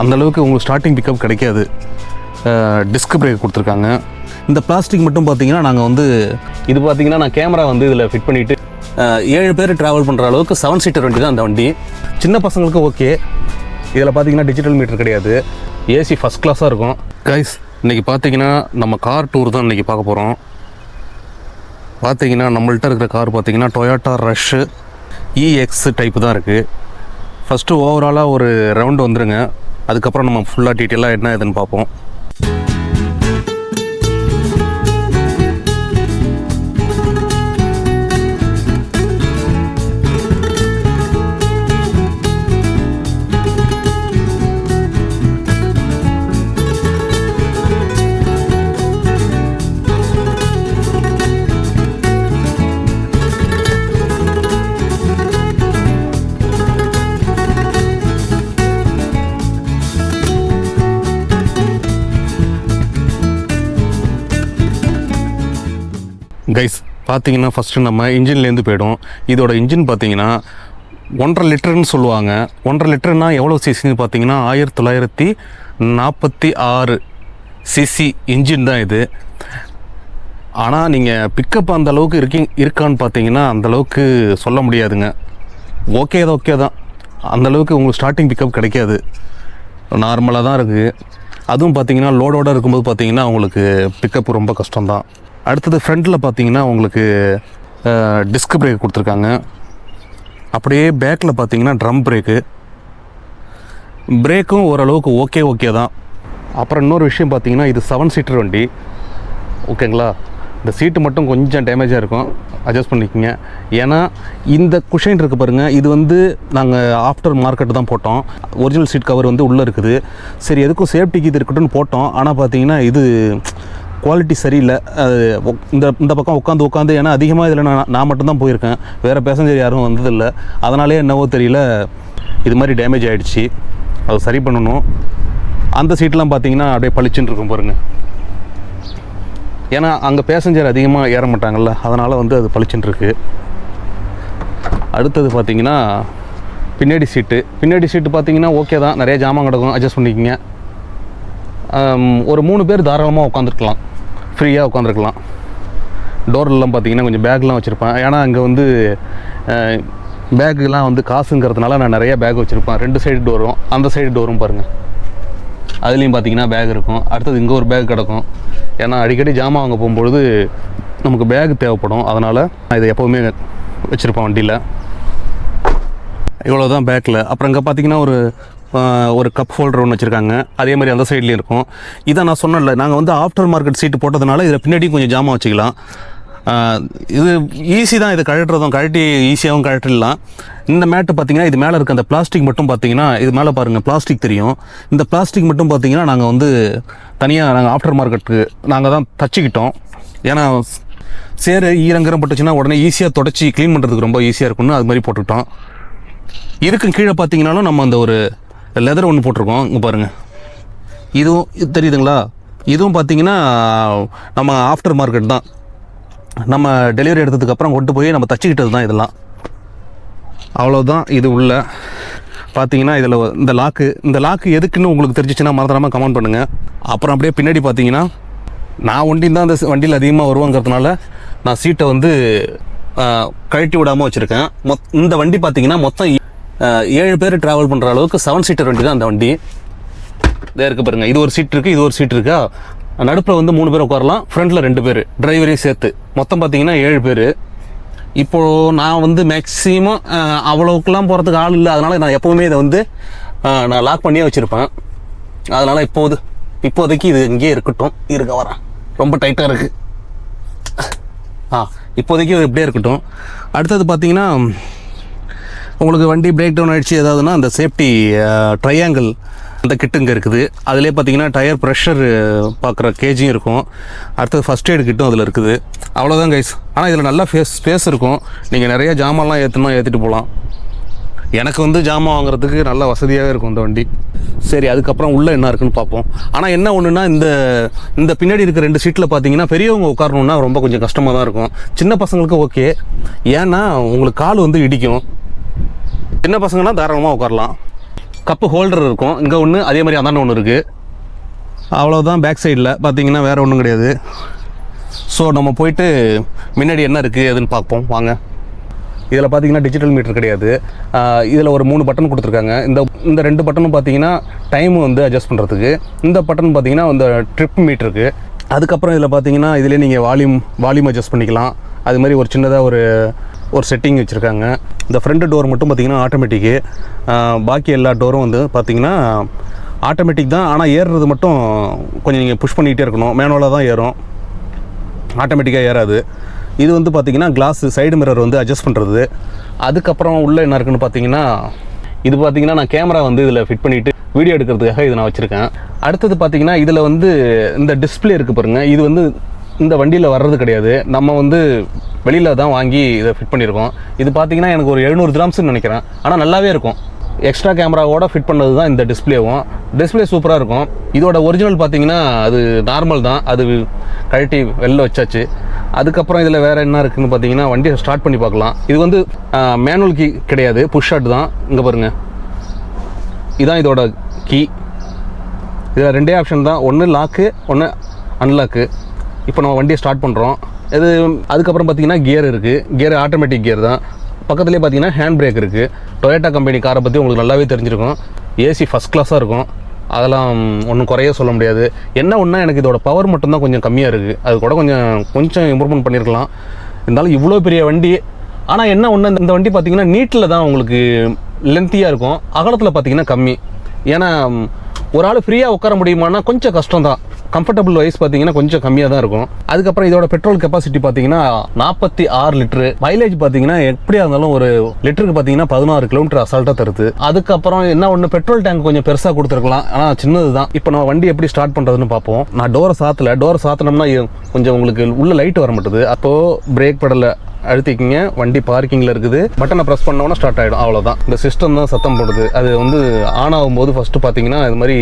அந்தளவுக்கு உங்களுக்கு starting pickup கிடைக்காது. டிஸ்க் பிரேக் கொடுத்துருக்காங்க. இந்த பிளாஸ்டிக் மட்டும் பார்த்தீங்கன்னா நாங்கள் வந்து இது பார்த்தீங்கன்னா நான் கேமரா வந்து இதில் ஃபிட் பண்ணிவிட்டு ஏழு பேர் ட்ராவல் பண்ணுற அளவுக்கு செவன் சீட்டர் வண்டி தான் அந்த வண்டி. சின்ன பசங்களுக்கு ஓகே இதில் பார்த்தீங்கன்னா டிஜிட்டல் மீட்டர் கிடையாது. ஏசி ஃபஸ்ட் கிளாஸாக இருக்கும். கைஸ் இன்றைக்கி பார்த்தீங்கன்னா நம்ம கார் டூர் தான் இன்றைக்கி பார்க்க போகிறோம் பார்த்தீங்கன்னா நம்மள்ட்ட இருக்கிற கார் பார்த்தீங்கன்னா டொயோட்டா ரஷ்ஷு இஎக்ஸ் டைப்பு தான் இருக்குது ஃபஸ்ட்டு ஓவராலாக ஒரு ரவுண்டு வந்துடுங்க அதுக்கப்புறம் நம்ம ஃபுல்லாக டீட்டெயிலாக என்ன ஏதுன்னு பார்ப்போம். கைஸ் பார்த்தீங்கன்னா ஃபஸ்ட்டு நம்ம இன்ஜின்லேருந்து போய்டும் இதோட இன்ஜின் பார்த்தீங்கன்னா ஒன்றரை லிட்டர்னு சொல்லுவாங்க. ஒன்றரை லிட்டர்னா எவ்வளோ சிசின்னு பார்த்தீங்கன்னா ஆயிரத்தி தொள்ளாயிரத்தி நாற்பத்தி ஆறு சிசி இன்ஜின் தான் இது. ஆனால் நீங்கள் பிக்கப் அந்த அளவுக்கு இருக்கீங்க இருக்கான்னு பார்த்தீங்கன்னா அந்தளவுக்கு சொல்ல முடியாதுங்க. ஓகே தான் ஓகே தான். அந்த அளவுக்கு உங்களுக்கு ஸ்டார்டிங் பிக்கப் கிடைக்காது. நார்மலாக தான் இருக்குது அதுவும் பார்த்தீங்கன்னா லோடோடு இருக்கும்போது பார்த்தீங்கன்னா உங்களுக்கு பிக்கப் ரொம்ப கஷ்டம்தான். அடுத்தது ஃப்ரண்ட்டில் பார்த்தீங்கன்னா உங்களுக்கு டிஸ்க் பிரேக் கொடுத்துருக்காங்க. அப்படியே பேக்கில் பார்த்தீங்கன்னா ட்ரம் பிரேக்கு பிரேக்கும் ஓரளவுக்கு ஓகே ஓகே தான். அப்புறம் இன்னொரு விஷயம் பார்த்தீங்கன்னா இது செவன் சீட்டர் வண்டி. ஓகேங்களா இந்த சீட்டு மட்டும் கொஞ்சம் டேமேஜாக இருக்கும். அட்ஜஸ்ட் பண்ணிக்கோங்க. ஏன்னா இந்த குஷன் இருக்குது பாருங்கள் இது வந்து நாங்கள் ஆஃப்டர் மார்க்கெட் தான் போட்டோம். ஒரிஜினல் சீட் கவர் வந்து உள்ளே இருக்குது. சரி எதுக்கும் சேஃப்டிக்கு இது இருக்கட்டும்னு போட்டோம். ஆனால் பார்த்தீங்கன்னா இது குவாலிட்டி சரியில்லை. அது இந்த இந்த பக்கம் உட்காந்து உட்காந்து ஏன்னா அதிகமாக இதில் நான் நான் மட்டும்தான் போயிருக்கேன். வேறு பேசஞ்சர் யாரும் வந்ததில்லை. அதனாலே என்னவோ தெரியல இது மாதிரி டேமேஜ் ஆகிடுச்சி அது சரி பண்ணணும். அந்த சீட்லாம் பார்த்தீங்கன்னா அப்படியே பளிச்சுன்னு இருக்கும் பாருங்கள் ஏன்னா அங்கே பேசஞ்சர் அதிகமாக ஏற மாட்டாங்கல்ல. அதனால் வந்து அது பளிச்சுட்டுருக்கு அடுத்தது பார்த்தீங்கன்னா பின்னாடி சீட்டு பின்னாடி சீட்டு பார்த்தீங்கன்னா ஓகே தான். நிறைய ஜாமான் கிடக்கும். அட்ஜஸ்ட் பண்ணிக்கிங்க. ஒரு மூணு பேர் தாராளமாக உட்காந்துருக்கலாம் ஃப்ரீயாக உட்காந்துருக்கலாம். டோர்லாம் பார்த்தீங்கன்னா கொஞ்சம் பேக்லாம் வச்சுருப்பேன். ஏன்னா அங்கே வந்து பேக்குலாம் வந்து காசுங்கிறதுனால நான் நிறைய பேக் வச்சுருப்பேன். ரெண்டு சைடு டோரும் அந்த சைடு டோரும் பாருங்கள் அதுலேயும் பார்த்தீங்கன்னா பேக் இருக்கும். அடுத்தது இங்கே ஒரு பேக் கிடக்கும். ஏன்னா அடிக்கடி ஜாமான் வாங்க போகும்பொழுது நமக்கு பேக் தேவைப்படும். அதனால் நான் இதை எப்போவுமே வச்சுருப்பேன் வண்டியில். இவ்வளோ தான் பேக்கில். அப்புறம் இங்கே பார்த்தீங்கன்னா ஒரு ஒரு கப் ஹோல்டர் ஒன்று வச்சுருக்காங்க. அதே மாதிரி அந்த சைட்லேயும் இருக்கும். இதை நான் சொன்னல நாங்கள் வந்து ஆஃப்டர் மார்க்கெட் சீட்டு போட்டதுனால இதில் பின்னாடியும் கொஞ்சம் ஜாமான் வச்சுக்கலாம். இது ஈஸி தான் இது கழட்டுறதும் கழட்டி ஈஸியாகவும் கழட்டிடலாம். இந்த மேட்டு பார்த்தீங்கன்னா இது மேலே இருக்க அந்த பிளாஸ்டிக் மட்டும் பார்த்தீங்கன்னா இது மேலே பாருங்கள் பிளாஸ்டிக் தெரியும். இந்த பிளாஸ்டிக் மட்டும் பார்த்தீங்கன்னா நாங்கள் வந்து தனியாக நாங்கள் ஆஃப்டர் மார்க்கெட்டுக்கு நாங்கள் தான் தச்சுக்கிட்டோம். ஏன்னா சேரு ஈரங்கரம் பட்டுச்சுன்னா உடனே ஈஸியாக தொடச்சி க்ளீன் பண்ணுறதுக்கு ரொம்ப ஈஸியாக இருக்கும்னு அது மாதிரி போட்டுக்கிட்டோம். இதுக்கும் கீழே பார்த்தீங்கன்னாலும் நம்ம அந்த ஒரு லெதர் ஒன்று போட்டிருக்கோம். இங்கே பாருங்கள் இதுவும் இது தெரியுதுங்களா? இதுவும் பார்த்தீங்கன்னா நம்ம ஆஃப்டர் மார்க்கெட் தான். நம்ம டெலிவரி எடுத்ததுக்கப்புறம் கொண்டு போய் நம்ம தச்சுக்கிட்டது தான் இதெல்லாம். அவ்வளோதான் இது உள்ள. பார்த்தீங்கன்னா இதில் இந்த லாக்கு இந்த லாக்கு எதுக்குன்னு உங்களுக்கு தெரிஞ்சிச்சுன்னா மறந்துடாமல் கமெண்ட் பண்ணுங்கள் அப்புறம் அப்படியே பின்னாடி பார்த்தீங்கன்னா நான் ஒண்டியும் தான் அந்த வண்டியில் அதிகமாக வருவாங்கிறதுனால நான் சீட்டை வந்து கழட்டி விடாமல் வச்சுருக்கேன். மொத் இந்த வண்டி பார்த்தீங்கன்னா மொத்தம் ஏழு பேர் ட்ராவல் பண்ணுற அளவுக்கு செவன் சீட்டர் வண்டி தான் அந்த வண்டி. இதே இருக்குது பாருங்கள் இது ஒரு சீட் இருக்குது இது ஒரு சீட் இருக்கா? நடுப்பில் வந்து மூணு பேர் உட்காரலாம் ஃப்ரண்ட்டில் ரெண்டு பேர். டிரைவரையும் சேர்த்து. மொத்தம் பார்த்தீங்கன்னா ஏழு பேர். இப்போது நான் வந்து மேக்ஸிமம் அவ்வளோக்கெல்லாம் போகிறதுக்கு ஆள் இல்லை. அதனால் நான் எப்போவுமே இதை வந்து நான் லாக் பண்ணியே வச்சுருப்பேன். அதனால் இப்போது இப்போதைக்கு இது இங்கேயே இருக்கட்டும். இருக்க வரேன். ரொம்ப டைட்டாக இருக்குது ஆ இப்போதைக்கு இது இப்படியே இருக்கட்டும். அடுத்தது பார்த்தீங்கன்னா உங்களுக்கு வண்டி பிரேக் டவுன் ஆயிடுச்சு ஏதாவதுன்னா அந்த சேஃப்டி ட்ரையாங்கிள் அந்த கிட்டு இங்கே இருக்குது. அதிலே பார்த்தீங்கன்னா டயர் ப்ரெஷர் பார்க்குற கேஜியும் இருக்கும். அடுத்தது ஃபஸ்ட் எய்டு கிட்டும் அதில் இருக்குது. அவ்வளோதான் கைஸ் ஆனால் இதில் நல்லா ஃபேஸ் ஸ்பேஸ் இருக்கும். நீங்கள் நிறைய ஜாமான்லாம் ஏற்றணும் ஏற்றிட்டு போகலாம் எனக்கு வந்து ஜாமான் வாங்குறதுக்கு நல்ல வசதியாகவே இருக்கும் இந்த வண்டி. சரி அதுக்கப்புறம் உள்ளே என்ன இருக்குன்னு பார்ப்போம் ஆனால் என்ன ஒன்றுனா இந்த இந்த பின்னாடி இருக்க ரெண்டு சீட்டில் பார்த்தீங்கன்னா பெரியவங்க உட்காரணுன்னா ரொம்ப கொஞ்சம் கஷ்டமாக தான் இருக்கும். சின்ன பசங்களுக்கு ஓகே ஏன்னா உங்களுக்கு கால் வந்து இடிக்கும். சின்ன பசங்கன்னா தாராளமாக உட்காரலாம். கப்பு ஹோல்டர் இருக்கும். இங்கே ஒன்று அதே மாதிரி அந்தாண்ட ஒன்று இருக்குது அவ்வளோதான் பேக் சைடில் பார்த்தீங்கன்னா வேறு ஒன்றும் கிடையாது. ஸோ நம்ம போயிட்டு முன்னாடி என்ன இருக்குது எதுன்னு பார்ப்போம். வாங்க. இதில் பார்த்தீங்கன்னா டிஜிட்டல் மீட்டர் கிடையாது. இதில் ஒரு மூணு பட்டன் கொடுத்துருக்காங்க. இந்த இந்த ரெண்டு பட்டனும் பார்த்தீங்கன்னா டைம் வந்து அட்ஜஸ்ட் பண்ணுறதுக்கு இந்த பட்டன் பார்த்தீங்கன்னா இந்த ட்ரிப் மீட்டருக்கு அதுக்கப்புறம் இதில் பார்த்தீங்கன்னா இதிலே நீங்கள் வால்யூம் வால்யூம் அட்ஜஸ்ட் பண்ணிக்கலாம். அது மாதிரி ஒரு சின்னதாக ஒரு ஒரு செட்டிங் வச்சுருக்காங்க. இந்த ஃப்ரண்ட் டோர் மட்டும் பார்த்திங்கன்னா ஆட்டோமேட்டிக்கு பாக்கி எல்லா டோரும் வந்து பார்த்தீங்கன்னா ஆட்டோமேட்டிக் தான். ஆனால் ஏறுறது மட்டும் கொஞ்சம் நீங்கள் புஷ் பண்ணிக்கிட்டே இருக்கணும். மேனுவலாக தான் ஏறும். ஆட்டோமேட்டிக்காக ஏறாது. இது வந்து பார்த்தீங்கன்னா கிளாஸ் சைடு மிரர் வந்து அட்ஜஸ்ட் பண்ணுறது அதுக்கப்புறம் உள்ளே என்ன இருக்குன்னு பார்த்தீங்கன்னா இது பார்த்தீங்கன்னா நான் கேமரா வந்து இதில் ஃபிட் பண்ணிவிட்டு வீடியோ எடுக்கிறதுக்காக இதை நான் வச்சுருக்கேன். அடுத்தது பார்த்தீங்கன்னா இதில் வந்து இந்த டிஸ்பிளே இருக்குது பாருங்கள் இது வந்து இந்த வண்டியில் வர்றது கிடையாது. நம்ம வந்து வெளியில் தான் வாங்கி இதை ஃபிட் பண்ணியிருக்கோம். இது பார்த்தீங்கன்னா எனக்கு ஒரு எழுநூறு கிராம்ஸ்னு நினைக்கிறேன். ஆனால் நல்லாவே இருக்கும். எக்ஸ்ட்ரா கேமராவோட ஃபிட் பண்ணது தான் இந்த டிஸ்பிளேவும் டிஸ்பிளே சூப்பராக இருக்கும். இதோட ஒரிஜினல் பார்த்தீங்கன்னா அது நார்மல் தான். அது கழட்டி வெளில வச்சாச்சு. அதுக்கப்புறம் இதில் வேறு என்ன இருக்குதுன்னு பார்த்தீங்கன்னா வண்டியை ஸ்டார்ட் பண்ணி பார்க்கலாம். இது வந்து மேனுவல் கீ கிடையாது. புஷ் ஷாட் தான். இங்கே பாருங்கள் இதுதான் இதோட கீ இதில் ரெண்டே ஆப்ஷன் தான். ஒன்று லாக்கு ஒன்று அன்லாக்கு இப்போ நம்ம வண்டியை ஸ்டார்ட் பண்ணுறோம் இது அதுக்கப்புறம் பார்த்தீங்கன்னா கியர் இருக்குது கியர் ஆட்டோமேட்டிக் கியர் தான். பக்கத்துலேயே பார்த்தீங்கன்னா ஹேண்ட் பிரேக் இருக்குது டொயோட்டா கம்பெனி காரை பற்றி உங்களுக்கு நல்லாவே தெரிஞ்சிருக்கும். ஏசி ஃபஸ்ட் கிளாஸாக இருக்கும். அதெல்லாம் ஒன்றும் குறைய சொல்ல முடியாது. என்ன ஒன்றா எனக்கு இதோட பவர் மட்டும்தான் கொஞ்சம் கம்மியாக இருக்குது அது கூட கொஞ்சம் கொஞ்சம் இம்ப்ரூவ்மெண்ட் பண்ணியிருக்கலாம் இருந்தாலும் இவ்வளோ பெரிய வண்டி. ஆனால் என்ன ஒன்று இந்த வண்டி பார்த்திங்கன்னா நீட்டில் தான் உங்களுக்கு லென்த்தியாக இருக்கும். அகலத்தில் பார்த்தீங்கன்னா கம்மி. ஏன்னா ஒரு ஆள் ஃப்ரீயாக உட்கார முடியுமானா கொஞ்சம் கஷ்டம் தான் கம்ஃபர்டபுள் வைஸ் பார்த்தீங்கன்னா கொஞ்சம் கம்மியாக தான் இருக்கும். அதுக்கப்புறம் இதோட பெட்ரோல் கெப்பாசிட்டி பார்த்தீங்கன்னா நாற்பத்தி ஆறு லிட்டரு மைலேஜ் பார்த்தீங்கன்னா எப்படியா இருந்தாலும் ஒரு லிட்டருக்கு பார்த்தீங்கன்னா பதினாறு கிலோமீட்டர் அசால்ட்டாக தருது. அதுக்கப்புறம் என்ன ஒன்று பெட்ரோல் டேங்க் கொஞ்சம் பெருசாக கொடுத்துருக்கலாம். ஆனால் சின்னது தான் இப்போ நம்ம வண்டி எப்படி ஸ்டார்ட் பண்ணுறதுன்னு பார்ப்போம். நான் டோரை சாத்தலை. டோரை சாத்தினோம்னா கொஞ்சம் உங்களுக்கு உள்ள லைட் வர மாட்டேது. அப்போது பிரேக் படலை அழுத்திக்கிங்க வண்டி பார்க்கிங்கில் இருக்குது. பட்டனை ப்ரெஸ் பண்ணோன்னா ஸ்டார்ட் ஆகிடும் அவ்வளோதான் இந்த சிஸ்டம் தான் சத்தம் போடுது. அது வந்து ஆன் ஆகும்போது ஃபஸ்ட்டு பார்த்தீங்கன்னா இது மாதிரி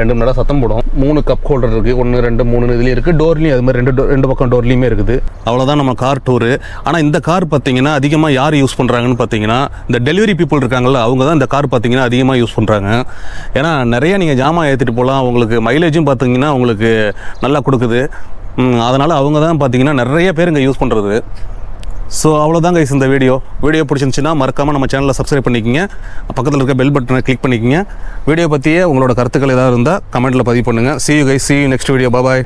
ரெண்டு மணி நேரம் சத்தம் போடும். மூணு கப் ஹோல்டர் இருக்குது ஒன்று ரெண்டு மூணு இதுலேயும் இருக்குது டோர்லேயும் அது மாதிரி ரெண்டு ரெண்டு பக்கம் டோர்லேயுமே இருக்குது. அவ்வளோதான் நம்ம கார் டூரு ஆனால் இந்த கார் பார்த்தீங்கன்னா அதிகமாக யார் யூஸ் பண்ணுறாங்கன்னு பார்த்தீங்கன்னா இந்த டெலிவரி பீப்புள் இருக்காங்கல்ல அவங்க தான் இந்த கார் பார்த்தீங்கன்னா அதிகமாக யூஸ் பண்ணுறாங்க ஏன்னா நிறையா நீங்கள் ஜாமான் ஏற்றிட்டு போகலாம் உங்களுக்கு மைலேஜும் பார்த்தீங்கன்னா உங்களுக்கு நல்லா கொடுக்குது. அதனால் அவங்க தான் பார்த்தீங்கன்னா நிறைய பேர் இங்கே யூஸ் பண்ணுறது ஸோ அவ்வளோதான் கைஸ் இந்த வீடியோ வீடியோ பிடிச்சிருந்துச்சுன்னா மறக்காமல் நம்ம சேனலில் சப்ஸ்கிரைப் பண்ணிக்கிங்க. பக்கத்தில் இருக்க பெல் பட்டனை கிளிக் பண்ணிக்கிங்க. வீடியோ பற்றியே உங்களோட கருத்துக்கள் ஏதாவது இருந்தால் கமெண்ட்டில் பதிவு பண்ணுங்கள் see you guys. See you next video bye